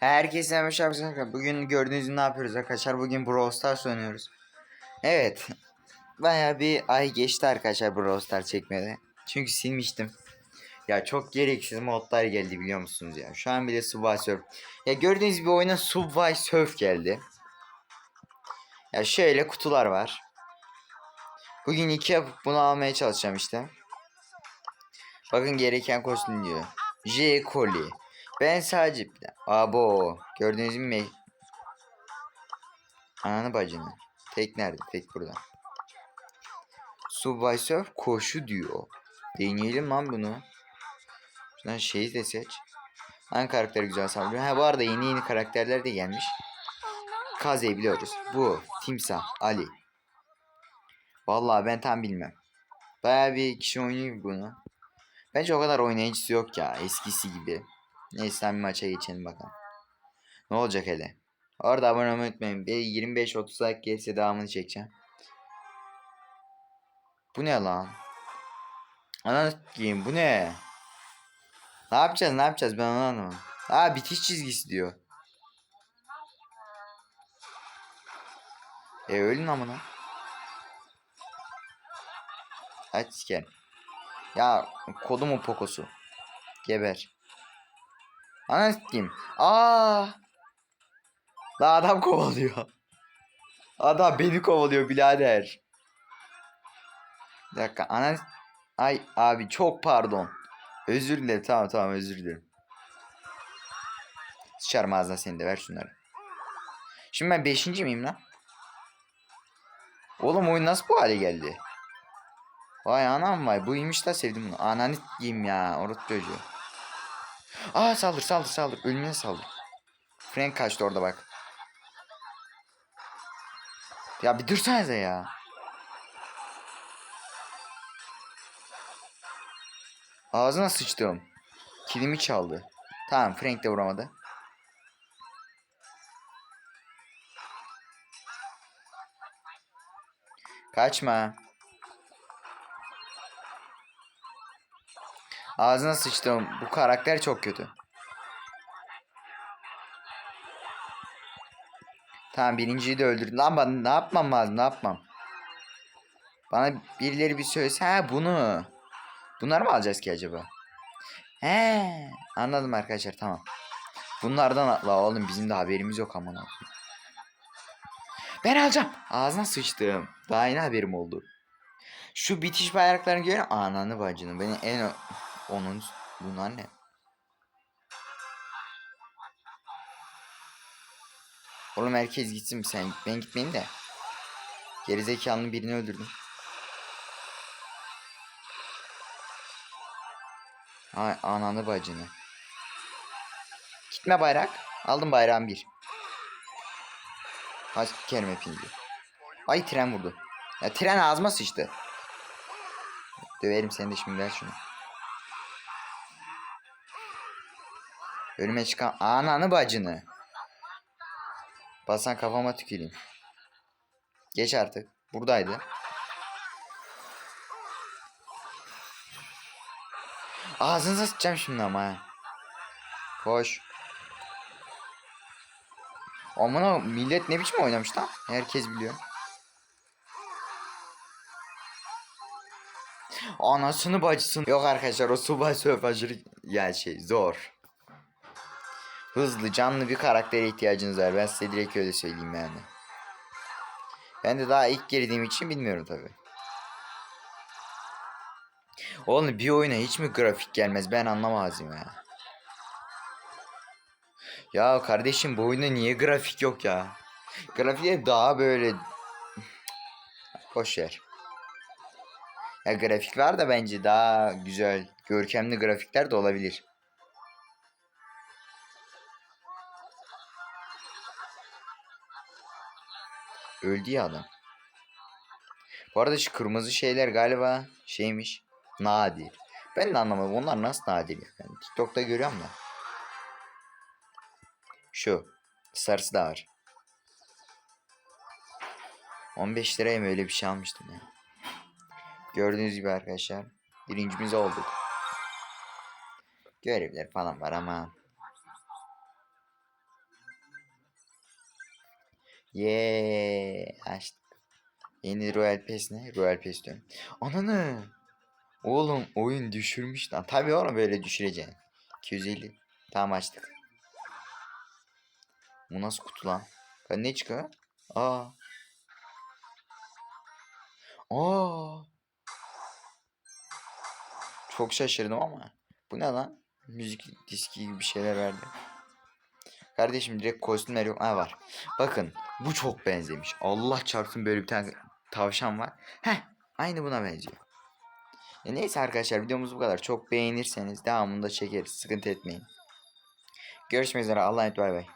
Herkese merhaba arkadaşlar. Bugün gördüğünüz ne yapıyoruz arkadaşlar? Bugün Brawl Stars oynuyoruz. Evet. Baya bir ay geçti arkadaşlar Brawl Stars çekmede. Çünkü silmiştim. Ya çok gereksiz modlar geldi biliyor musunuz ya? Şu an bile Subway Surf. Ya gördüğünüz gibi oyuna Subway Surf geldi. Ya şöyle kutular var. Bugün iki yapıp bunu almaya çalışacağım işte. Bakın gereken kostüm diyor. J. Coli. Ben sadece... Abo. Gördüğünüz me... Ananı bacını. Tek nerede? Tek burada. Subway koşu diyor. Deneyelim lan bunu. Şuradan şeyi de seç. Hangi karakter güzel saldırıyor? Ha bu arada yeni yeni karakterler de gelmiş. Kaze'yi biliyoruz. Bu. Timsah. Ali. Vallahi ben tam bilmem. Baya bir kişi oynuyor bunu. Bence o kadar oynayıcısı yok ya. Eskisi gibi. Neyse bir maça geçelim bakalım. Ne olacak hele? Orada abone olmayı unutmayın. Bir 25-30 like gelirse devamını çekeceğim. Bu ne lan? Ana giyim bu ne? Ne yapacağız ne yapacağız ben onu anlamadım. Aa bitiş çizgisi diyor. E ölün amına. Aç sikerim. Ya kodumu pokosu. Geber. Ana sikeyim. Aa! La adam kovalıyor. Adam beni kovalıyor birader. Bir dakika ana Ay abi çok pardon. Özür dilerim tamam tamam özür dilerim. Sıçarım ağzına seni de ver şunları. Şimdi ben 5. miyim lan? Oğlum oyun nasıl bu hale geldi? Vay anam vay buymuş da sevdim bunu. Ananı yiyeyim ya orut çocuğu. Aa saldır saldır saldır ölümüne saldır. Frank kaçtı orada bak. Ya bir dursanıza ya. Ağzına sıçtım. Kilimi çaldı. Tamam Frank de vuramadı. Kaçma. Ağzına sıçtım. Bu karakter çok kötü. Tamam birinciyi de öldürdüm. Lan ben ne yapmam lazım ne yapmam. Bana birileri bir söylese ha bunu. Bunları mı alacağız ki acaba? He anladım arkadaşlar tamam. Bunlardan atla oğlum bizim de haberimiz yok aman abi. Ben alacağım. Ağzına sıçtım. Daha yeni haberim oldu. Şu bitiş bayraklarını görüyor? Ananı bacını. Beni en onun bunlar ne? Oğlum herkes gitsin sen ben gitmeyeyim de. Gerizekalının birini öldürdüm. Ay ananı bacını. Gitme bayrak. Aldım bayrağın bir. Hadi kerem hepinizi. Ay tren vurdu. Ya tren ağzıma sıçtı. Döverim seni de şimdi ver şunu. Önüme çıkan ananı bacını. Basan kafama tüküreyim. Geç artık. Buradaydı. Ağzınıza sıçacağım şimdi ama. Koş. Aman millet ne biçim oynamış lan? Herkes biliyor. Anasını bacısını. Yok arkadaşlar o subay aşırı ya şey zor. Hızlı canlı bir karaktere ihtiyacınız var. Ben size direkt öyle söyleyeyim yani. Ben de daha ilk girdiğim için bilmiyorum tabi. Oğlum bir oyuna hiç mi grafik gelmez ben anlamazdım ya. Ya kardeşim bu oyunda niye grafik yok ya? Grafikler daha böyle... Boş ver. Ya grafik var da bence daha güzel, görkemli grafikler de olabilir. Öldü ya adam. Bu arada şu kırmızı şeyler galiba şeymiş. Nadir. Ben de anlamadım. Onlar nasıl nadir ya? TikTok'ta görüyorum da. Şu. Sarısı da var. 15 liraya mı öyle bir şey almıştım ya. Gördüğünüz gibi arkadaşlar. Birincimiz olduk. Görevler falan var ama. Yeee açtık. Yeni Royal Pass ne? Royal Pass diyorum. Ananı. Oğlum oyun düşürmüş lan. Tabii oğlum böyle düşüreceksin. 250. Tamam açtık. Bu nasıl kutu lan? Ne çıkıyor? Aa. Aa. Çok şaşırdım ama. Bu ne lan? Müzik diski gibi bir şeyler verdi. Kardeşim direkt kostümler yok. Ha var. Bakın bu çok benzemiş. Allah çarpsın böyle bir tane tavşan var. Heh aynı buna benziyor. E neyse arkadaşlar videomuz bu kadar. Çok beğenirseniz devamını da çekeriz. Sıkıntı etmeyin. Görüşmek üzere. Allah'a emanet bay bay.